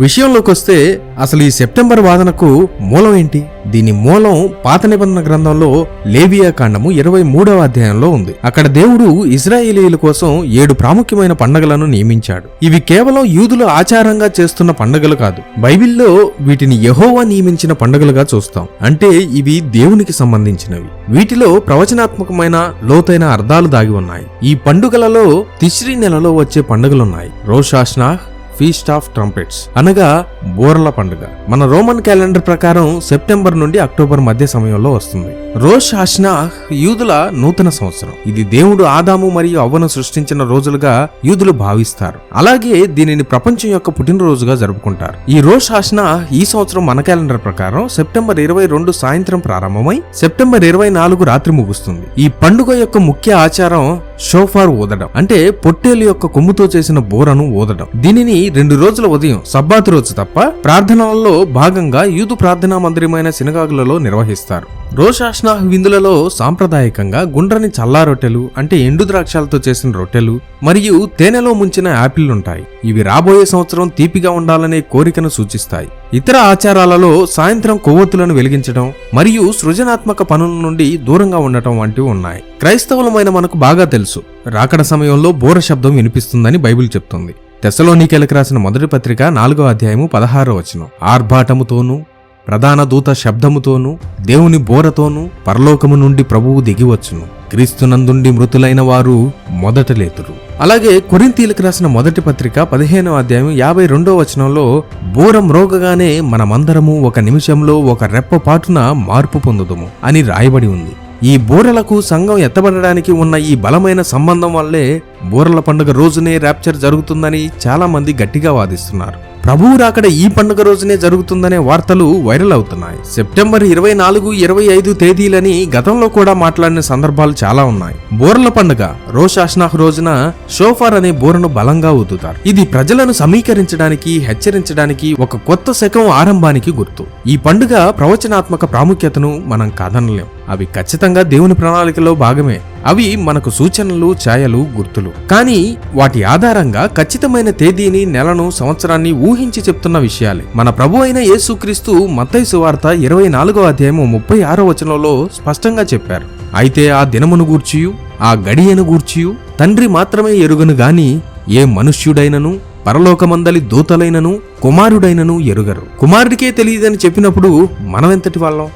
విషయంలోకి వస్తే అసలు ఈ సెప్టెంబర్ వాదనకు మూలం ఏంటి? దీని మూలం పాత నిబంధన గ్రంథంలో లేవియా కాండము ఇరవై మూడవ అధ్యాయంలో ఉంది. అక్కడ దేవుడు ఇజ్రాయేలీల కోసం ఏడు ప్రాముఖ్యమైన పండగలను నియమించాడు. ఇవి కేవలం యూదులు ఆచారంగా చేస్తున్న పండగలు కాదు. బైబిల్లో వీటిని యహోవా నియమించిన పండుగలుగా చూస్తాం. అంటే ఇవి దేవునికి సంబంధించినవి. వీటిలో ప్రవచనాత్మకమైన లోతైన అర్థాలు దాగి ఉన్నాయి. ఈ పండుగలలో తిశ్రీ నెలలో వచ్చే పండుగలున్నాయి. Rosh Hashanah feast of trumpets అనగా బోర్ల పండుగ. మన రోమన్ క్యాలెండర్ ప్రకారం సెప్టెంబర్ నుండి అక్టోబర్ మధ్య సమయంలో వస్తుంది. రోష్ హష్నా యూదుల నూతన సంవత్సరం. ఇది దేవుడు ఆదాము మరియు అవ్వను సృష్టించిన రోజులుగా యూదులు భావిస్తారు. అలాగే దీనిని ప్రపంచం యొక్క పుట్టినరోజుగా జరుపుకుంటారు. ఈ రోష్ హష్నా ఈ సంవత్సరం మన క్యాలెండర్ ప్రకారం సెప్టెంబర్ ఇరవై రెండు సాయంత్రం ప్రారంభమై సెప్టెంబర్ ఇరవై నాలుగు రాత్రి ముగుస్తుంది. ఈ పండుగ యొక్క ముఖ్య ఆచారం షోఫార్ ఊదడం. అంటే పొట్టేలు యొక్క కొమ్ముతో చేసిన బోరను ఊదడం. దీనిని రెండు రోజుల ఉదయం సబ్బాతు రోజు తప్ప ప్రార్థనలలో భాగంగా యూదు ప్రార్థనా మందిరమైన సినగాగులలో నిర్వహిస్తారు. రోషాష్నాహ్ విందులలో సాంప్రదాయకంగా గుండ్రని చల్లా రొట్టెలు అంటే ఎండు ద్రాక్షాలతో చేసిన రొట్టెలు మరియు తేనెలో ముంచిన యాపిళ్ళుంటాయి ఇవి రాబోయే సంవత్సరం తీపిగా ఉండాలనే కోరికను సూచిస్తాయి. ఇతర ఆచారాలలో సాయంత్రం కొవ్వొత్తులను వెలిగించడం మరియు సృజనాత్మక పనుల నుండి దూరంగా ఉండటం వంటివి ఉన్నాయి. క్రైస్తవులమైన మనకు బాగా తెలుసు. రాకడ సమయంలో బోర శబ్దం వినిపిస్తుందని బైబిల్ చెప్తుంది. తెసలోనికెలకు రాసిన మొదటి పత్రిక నాలుగో అధ్యాయము పదహారో వచనం. ఆర్భాటముతోనూ ప్రధాన దూత శబ్దముతోనూ దేవుని బోరతోనూ పరలోకము నుండి ప్రభువు దిగివచ్చును క్రీస్తునందుండి మృతులైన వారు మొదట లేతురు. అలాగే కొరింతీలకు రాసిన మొదటి పత్రిక పదిహేనవ అధ్యాయం యాభై రెండో వచనంలో బోరం రోగగానే మనమందరము ఒక నిమిషంలో ఒక రెప్ప పాటున మార్పు పొందుదుము అని రాయబడి ఉంది. ఈ బోరలకు సంఘం ఎత్తబడడానికి ఉన్న ఈ బలమైన సంబంధం వల్లే బూరల పండుగ రోజునే ర్యాప్చర్ జరుగుతుందని చాలా మంది గట్టిగా వాదిస్తున్నారు. ప్రభువు రాకడ ఈ పండుగ రోజునే జరుగుతుందనే వార్తలు వైరల్ అవుతున్నాయి. సెప్టెంబర్ ఇరవై నాలుగు ఇరవై ఐదు తేదీలని గతంలో కూడా మాట్లాడిన సందర్భాలు చాలా ఉన్నాయి. బోర్ల పండుగ రోషాష్నాహ్ రోజున షోఫార్ అనే బోరను బలంగా ఊదుతారు. ఇది ప్రజలను సమీకరించడానికి హెచ్చరించడానికి ఒక కొత్త శకం ఆరంభానికి గుర్తు. ఈ పండుగ ప్రవచనాత్మక ప్రాముఖ్యతను మనం కాదనలేం. అవి ఖచ్చితంగా దేవుని ప్రణాళికలో భాగమే. అవి మనకు సూచనలు ఛాయలు గుర్తులు. కానీ వాటి ఆధారంగా ఖచ్చితమైన తేదీని నెలను సంవత్సరాన్ని ఊహించి చెప్తున్న విషయాలే. మన ప్రభు అయిన యేసుక్రీస్తు మత్తయి సువార్త ఇరవై నాలుగో అధ్యాయము ముప్పై ఆరో వచనంలో స్పష్టంగా చెప్పారు. అయితే ఆ దినమును గూర్చియు ఆ గడియను గూర్చియు తండ్రి మాత్రమే ఎరుగను గాని ఏ మనుష్యుడైనను పరలోకమందలి దూతలైనను కుమారుడైనను ఎరుగరు. కుమారుడికే తెలియదని చెప్పినప్పుడు మనమెంతటి వాళ్ళం?